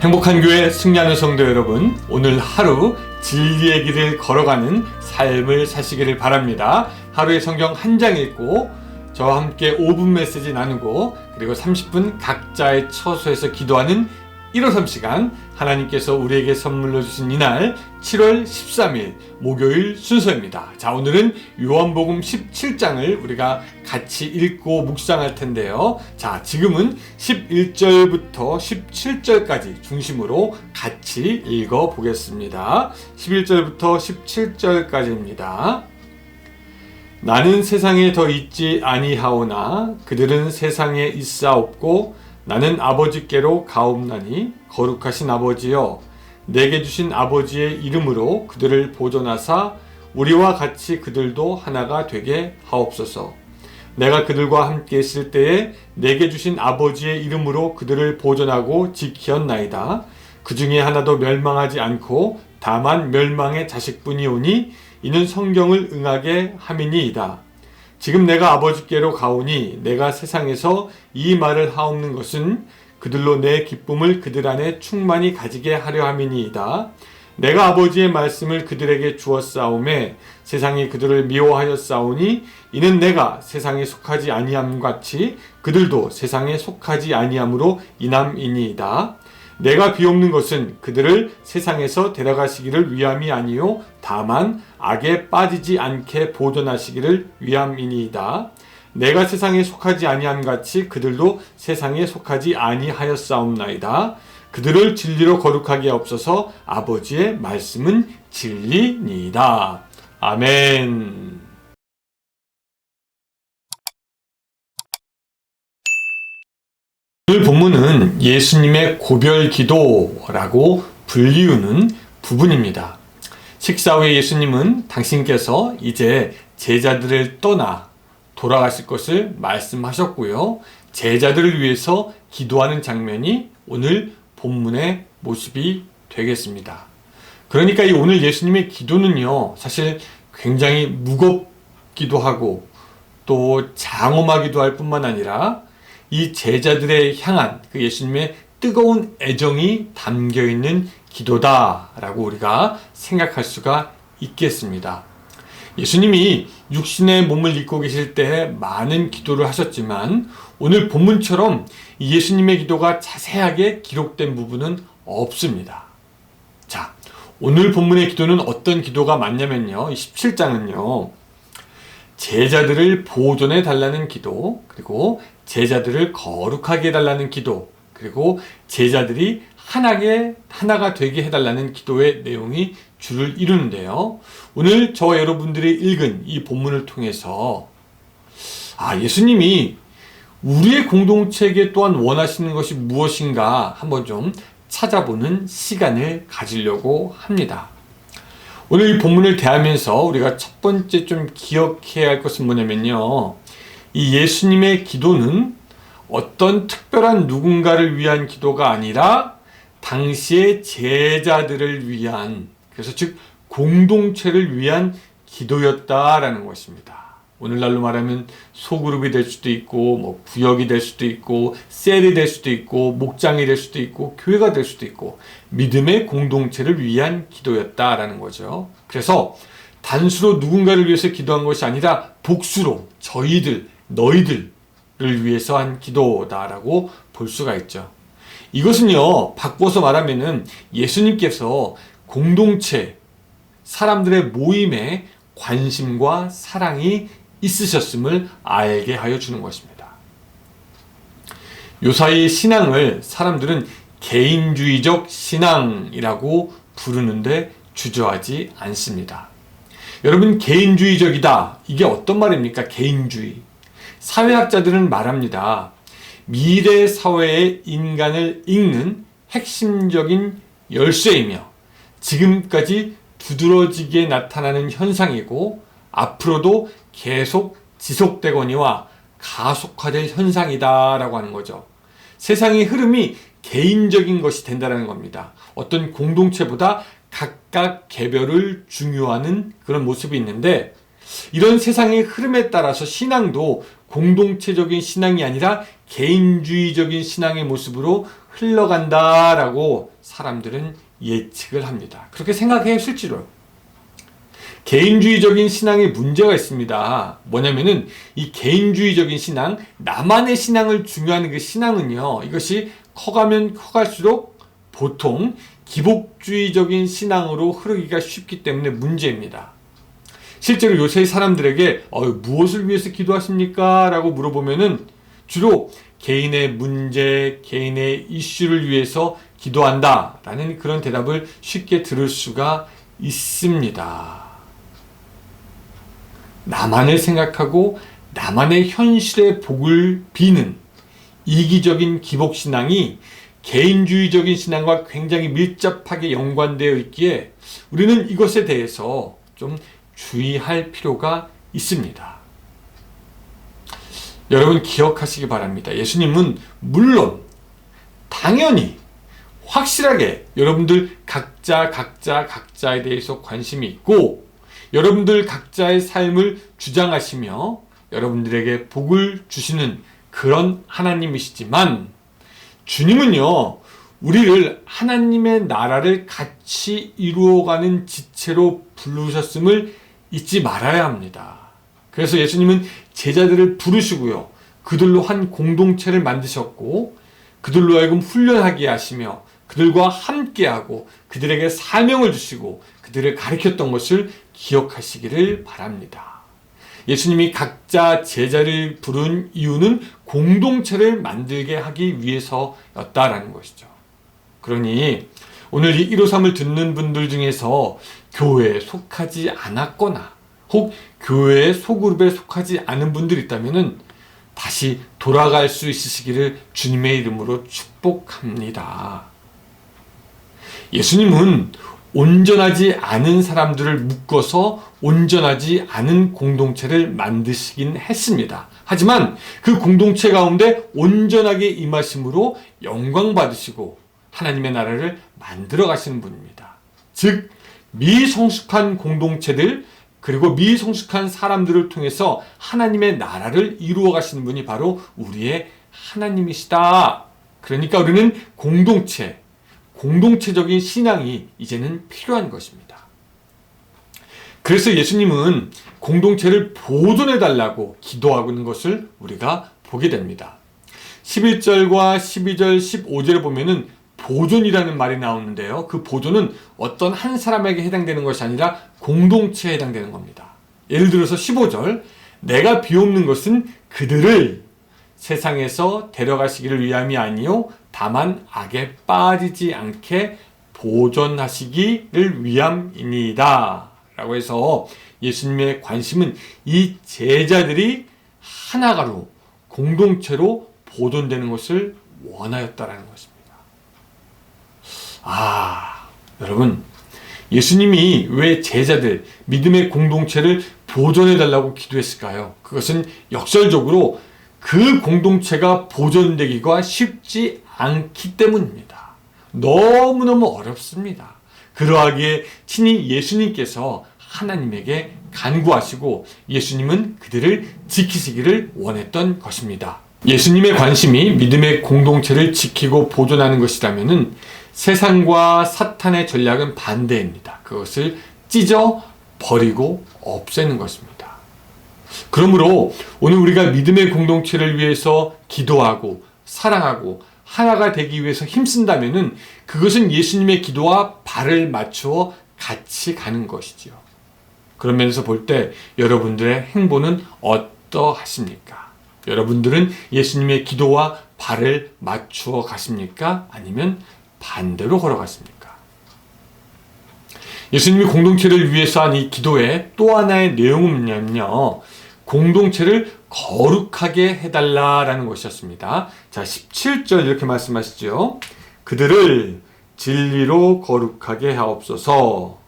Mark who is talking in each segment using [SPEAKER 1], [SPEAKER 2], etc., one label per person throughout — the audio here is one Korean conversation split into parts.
[SPEAKER 1] 행복한 교회 승리하는 성도 여러분, 오늘 하루 진리의 길을 걸어가는 삶을 사시기를 바랍니다. 하루의 성경 한 장 읽고 저와 함께 5분 메시지 나누고 그리고 30분 각자의 처소에서 기도하는 일어섬 시간 하나님께서 우리에게 선물로 주신 이날 7월 13일 목요일 순서입니다. 자, 오늘은 요한복음 17장을 우리가 같이 읽고 묵상할 텐데요. 자, 지금은 11절부터 17절까지 중심으로 같이 읽어 보겠습니다. 11절부터 17절까지입니다. 나는 세상에 더 있지 아니하오나 그들은 세상에 있사옵고 나는 아버지께로 가옵나니 거룩하신 아버지여 내게 주신 아버지의 이름으로 그들을 보존하사 우리와 같이 그들도 하나가 되게 하옵소서. 내가 그들과 함께 있을 때에 내게 주신 아버지의 이름으로 그들을 보존하고 지키었나이다. 그 중에 하나도 멸망하지 않고 다만 멸망의 자식뿐이오니 이는 성경을 응하게 함이니이다. 지금 내가 아버지께로 가오니 내가 세상에서 이 말을 하옵는 것은 그들로 내 기쁨을 그들 안에 충만히 가지게 하려 함이니이다. 내가 아버지의 말씀을 그들에게 주었사오매 세상이 그들을 미워하였사오니 이는 내가 세상에 속하지 아니함 같이 그들도 세상에 속하지 아니함으로 인함이니이다. 내가 비옵는 것은 그들을 세상에서 데려가시기를 위함이 아니요 다만 악에 빠지지 않게 보존하시기를 위함이니이다. 내가 세상에 속하지 아니함 같이 그들도 세상에 속하지 아니하였사옵나이다. 그들을 진리로 거룩하게 없어서 아버지의 말씀은 진리니이다. 아멘. 오늘 본문은 예수님의 고별 기도라고 불리우는 부분입니다. 식사 후에 예수님은 당신께서 이제 제자들을 떠나 돌아가실 것을 말씀하셨고요. 제자들을 위해서 기도하는 장면이 오늘 본문의 모습이 되겠습니다. 그러니까 이 오늘 예수님의 기도는요, 사실 굉장히 무겁기도 하고 또 장엄하기도 할 뿐만 아니라 이 제자들의 향한 그 예수님의 뜨거운 애정이 담겨 있는 기도다라고 우리가 생각할 수가 있겠습니다. 예수님이 육신의 몸을 입고 계실 때 많은 기도를 하셨지만 오늘 본문처럼 예수님의 기도가 자세하게 기록된 부분은 없습니다. 자, 오늘 본문의 기도는 어떤 기도가 맞냐면요. 17장은요. 제자들을 보존해 달라는 기도, 그리고 제자들을 거룩하게 해달라는 기도, 그리고 제자들이 하나게, 하나가 되게 해달라는 기도의 내용이 줄을 이루는데요. 오늘 저 여러분들이 읽은 이 본문을 통해서, 아, 예수님이 우리의 공동체에게 또한 원하시는 것이 무엇인가 한번 좀 찾아보는 시간을 가지려고 합니다. 오늘 이 본문을 대하면서 우리가 첫 번째 좀 기억해야 할 것은 뭐냐면요. 이 예수님의 기도는 어떤 특별한 누군가를 위한 기도가 아니라 당시의 제자들을 위한, 그래서 즉, 공동체를 위한 기도였다라는 것입니다. 오늘날로 말하면 소그룹이 될 수도 있고, 뭐 구역이 될 수도 있고, 셀이 될 수도 있고, 목장이 될 수도 있고, 교회가 될 수도 있고, 믿음의 공동체를 위한 기도였다라는 거죠. 그래서 단수로 누군가를 위해서 기도한 것이 아니라 복수로 저희들, 너희들을 위해서 한 기도다라고 볼 수가 있죠. 이것은요, 바꿔서 말하면은 예수님께서 공동체, 사람들의 모임에 관심과 사랑이 있으셨음을 알게 하여 주는 것입니다. 요사이 신앙을 사람들은 개인주의적 신앙이라고 부르는데 주저하지 않습니다. 여러분, 개인주의적이다. 이게 어떤 말입니까? 개인주의. 사회학자들은 말합니다. 미래 사회의 인간을 읽는 핵심적인 열쇠이며 지금까지 두드러지게 나타나는 현상이고 앞으로도 계속 지속되거니와 가속화될 현상이다 라고 하는 거죠. 세상의 흐름이 개인적인 것이 된다는 겁니다. 어떤 공동체보다 각각 개별을 중요하는 그런 모습이 있는데 이런 세상의 흐름에 따라서 신앙도 공동체적인 신앙이 아니라 개인주의적인 신앙의 모습으로 흘러간다라고 사람들은 예측을 합니다. 그렇게 생각해 실제로. 개인주의적인 신앙에 문제가 있습니다. 뭐냐면은 이 개인주의적인 신앙, 나만의 신앙을 중요하는 그 신앙은요, 이것이 커가면 커갈수록 보통 기복주의적인 신앙으로 흐르기가 쉽기 때문에 문제입니다. 실제로 요새 사람들에게 어, 무엇을 위해서 기도하십니까? 라고 물어보면은 주로 개인의 문제, 개인의 이슈를 위해서 기도한다. 라는 그런 대답을 쉽게 들을 수가 있습니다. 나만을 생각하고 나만의 현실의 복을 비는 이기적인 기복신앙이 개인주의적인 신앙과 굉장히 밀접하게 연관되어 있기에 우리는 이것에 대해서 좀 주의할 필요가 있습니다. 여러분 기억하시기 바랍니다. 예수님은 물론 당연히 확실하게 여러분들 각자 각자 각자에 대해서 관심이 있고 여러분들 각자의 삶을 주장하시며 여러분들에게 복을 주시는 그런 하나님이시지만 주님은요, 우리를 하나님의 나라를 같이 이루어가는 지체로 부르셨음을 잊지 말아야 합니다. 그래서 예수님은 제자들을 부르시고요. 그들로 한 공동체를 만드셨고, 그들로 하여금 훈련하게 하시며, 그들과 함께하고, 그들에게 사명을 주시고, 그들을 가르쳤던 것을 기억하시기를 바랍니다. 예수님이 각자 제자를 부른 이유는 공동체를 만들게 하기 위해서였다라는 것이죠. 그러니 오늘 이 153을 듣는 분들 중에서 교회에 속하지 않았거나 혹 교회의 소그룹에 속하지 않은 분들이 있다면 다시 돌아갈 수 있으시기를 주님의 이름으로 축복합니다. 예수님은 온전하지 않은 사람들을 묶어서 온전하지 않은 공동체를 만드시긴 했습니다. 하지만 그 공동체 가운데 온전하게 임하심으로 영광 받으시고 하나님의 나라를 만들어 가시는 분입니다. 즉, 미성숙한 공동체들, 그리고 미성숙한 사람들을 통해서 하나님의 나라를 이루어 가시는 분이 바로 우리의 하나님이시다. 그러니까 우리는 공동체, 공동체적인 신앙이 이제는 필요한 것입니다. 그래서 예수님은 공동체를 보존해 달라고 기도하고 있는 것을 우리가 보게 됩니다. 11절과 12절, 15절에 보면은 보존이라는 말이 나오는데요. 그 보존은 어떤 한 사람에게 해당되는 것이 아니라 공동체에 해당되는 겁니다. 예를 들어서 15절, 내가 비옵는 것은 그들을 세상에서 데려가시기를 위함이 아니요 다만 악에 빠지지 않게 보존하시기를 위함이니이다. 라고 해서 예수님의 관심은 이 제자들이 하나가로 공동체로 보존되는 것을 원하였다라는 것입니다. 아, 여러분, 예수님이 왜 제자들, 믿음의 공동체를 보존해 달라고 기도했을까요? 그것은 역설적으로 그 공동체가 보존되기가 쉽지 않기 때문입니다. 너무너무 어렵습니다. 그러하기에 친히 예수님께서 하나님에게 간구하시고 예수님은 그들을 지키시기를 원했던 것입니다. 예수님의 관심이 믿음의 공동체를 지키고 보존하는 것이라면 세상과 사탄의 전략은 반대입니다. 그것을 찢어 버리고 없애는 것입니다. 그러므로 오늘 우리가 믿음의 공동체를 위해서 기도하고 사랑하고 하나가 되기 위해서 힘쓴다면은 그것은 예수님의 기도와 발을 맞추어 같이 가는 것이지요. 그런 면에서 볼 때 여러분들의 행보는 어떠하십니까? 여러분들은 예수님의 기도와 발을 맞추어 가십니까? 아니면 반대로 걸어갔습니까? 예수님이 공동체를 위해서 한 이 기도의 또 하나의 내용은 뭐냐면요. 공동체를 거룩하게 해달라라는 것이었습니다. 자, 17절 이렇게 말씀하시죠. 그들을 진리로 거룩하게 하옵소서.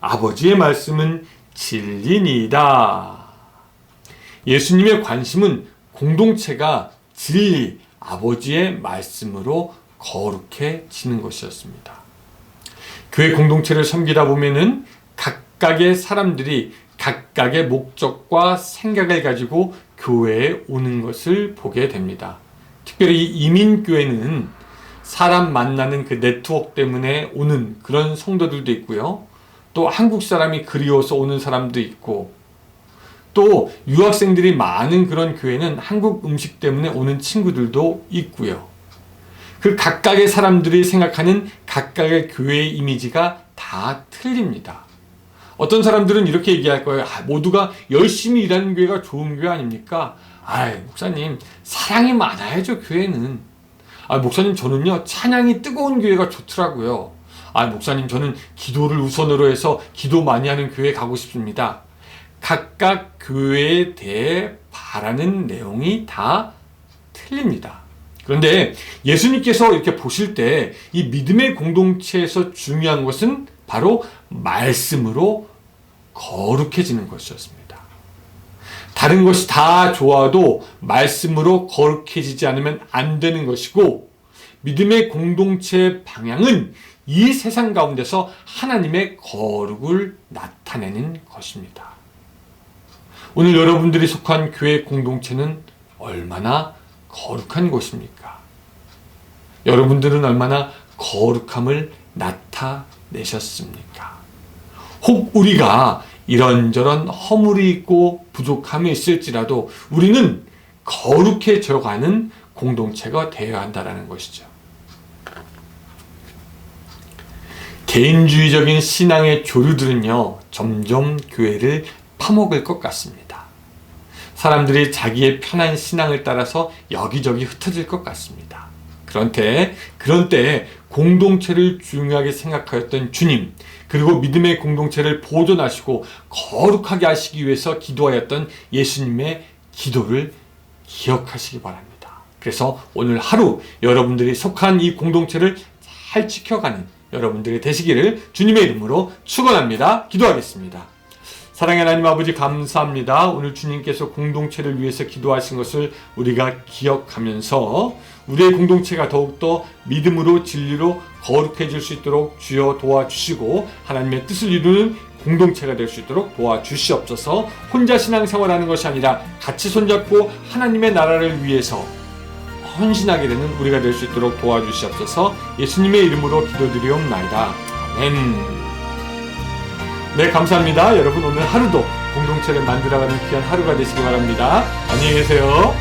[SPEAKER 1] 아버지의 말씀은 진리니이다. 예수님의 관심은 공동체가 진리, 아버지의 말씀으로 거룩해지는 것이었습니다. 교회 공동체를 섬기다 보면은 각각의 사람들이 각각의 목적과 생각을 가지고 교회에 오는 것을 보게 됩니다. 특별히 이민교회는 사람 만나는 그 네트워크 때문에 오는 그런 성도들도 있고요. 또 한국 사람이 그리워서 오는 사람도 있고 또 유학생들이 많은 그런 교회는 한국 음식 때문에 오는 친구들도 있고요. 그 각각의 사람들이 생각하는 각각의 교회의 이미지가 다 틀립니다. 어떤 사람들은 이렇게 얘기할 거예요. 아, 모두가 열심히 일하는 교회가 좋은 교회 아닙니까? 아, 목사님 사랑이 많아야죠 교회는. 아, 목사님 저는요 찬양이 뜨거운 교회가 좋더라고요. 아, 목사님 저는 기도를 우선으로 해서 기도 많이 하는 교회 가고 싶습니다. 각각 교회에 대해 바라는 내용이 다 틀립니다. 그런데 예수님께서 이렇게 보실 때 이 믿음의 공동체에서 중요한 것은 바로 말씀으로 거룩해지는 것이었습니다. 다른 것이 다 좋아도 말씀으로 거룩해지지 않으면 안 되는 것이고 믿음의 공동체의 방향은 이 세상 가운데서 하나님의 거룩을 나타내는 것입니다. 오늘 여러분들이 속한 교회 공동체는 얼마나 거룩한 곳입니까? 여러분들은 얼마나 거룩함을 나타내셨습니까? 혹 우리가 이런저런 허물이 있고 부족함이 있을지라도 우리는 거룩해져 가는 공동체가 되어야 한다는 것이죠. 개인주의적인 신앙의 조류들은요, 점점 교회를 파먹을 것 같습니다. 사람들이 자기의 편한 신앙을 따라서 여기저기 흩어질 것 같습니다. 그런데 그런 때에 공동체를 중요하게 생각하였던 주님, 그리고 믿음의 공동체를 보존하시고 거룩하게 하시기 위해서 기도하였던 예수님의 기도를 기억하시기 바랍니다. 그래서 오늘 하루 여러분들이 속한 이 공동체를 잘 지켜가는 여러분들이 되시기를 주님의 이름으로 축원합니다. 기도하겠습니다. 사랑의 하나님 아버지 감사합니다. 오늘 주님께서 공동체를 위해서 기도하신 것을 우리가 기억하면서 우리의 공동체가 더욱더 믿음으로 진리로 거룩해질 수 있도록 주여 도와주시고 하나님의 뜻을 이루는 공동체가 될 수 있도록 도와주시옵소서 혼자 신앙생활하는 것이 아니라 같이 손잡고 하나님의 나라를 위해서 헌신하게 되는 우리가 될 수 있도록 도와주시옵소서 예수님의 이름으로 기도드리옵나이다. 아멘. 네, 감사합니다. 여러분 오늘 하루도 공동체를 만들어가는 귀한 하루가 되시기 바랍니다. 안녕히 계세요.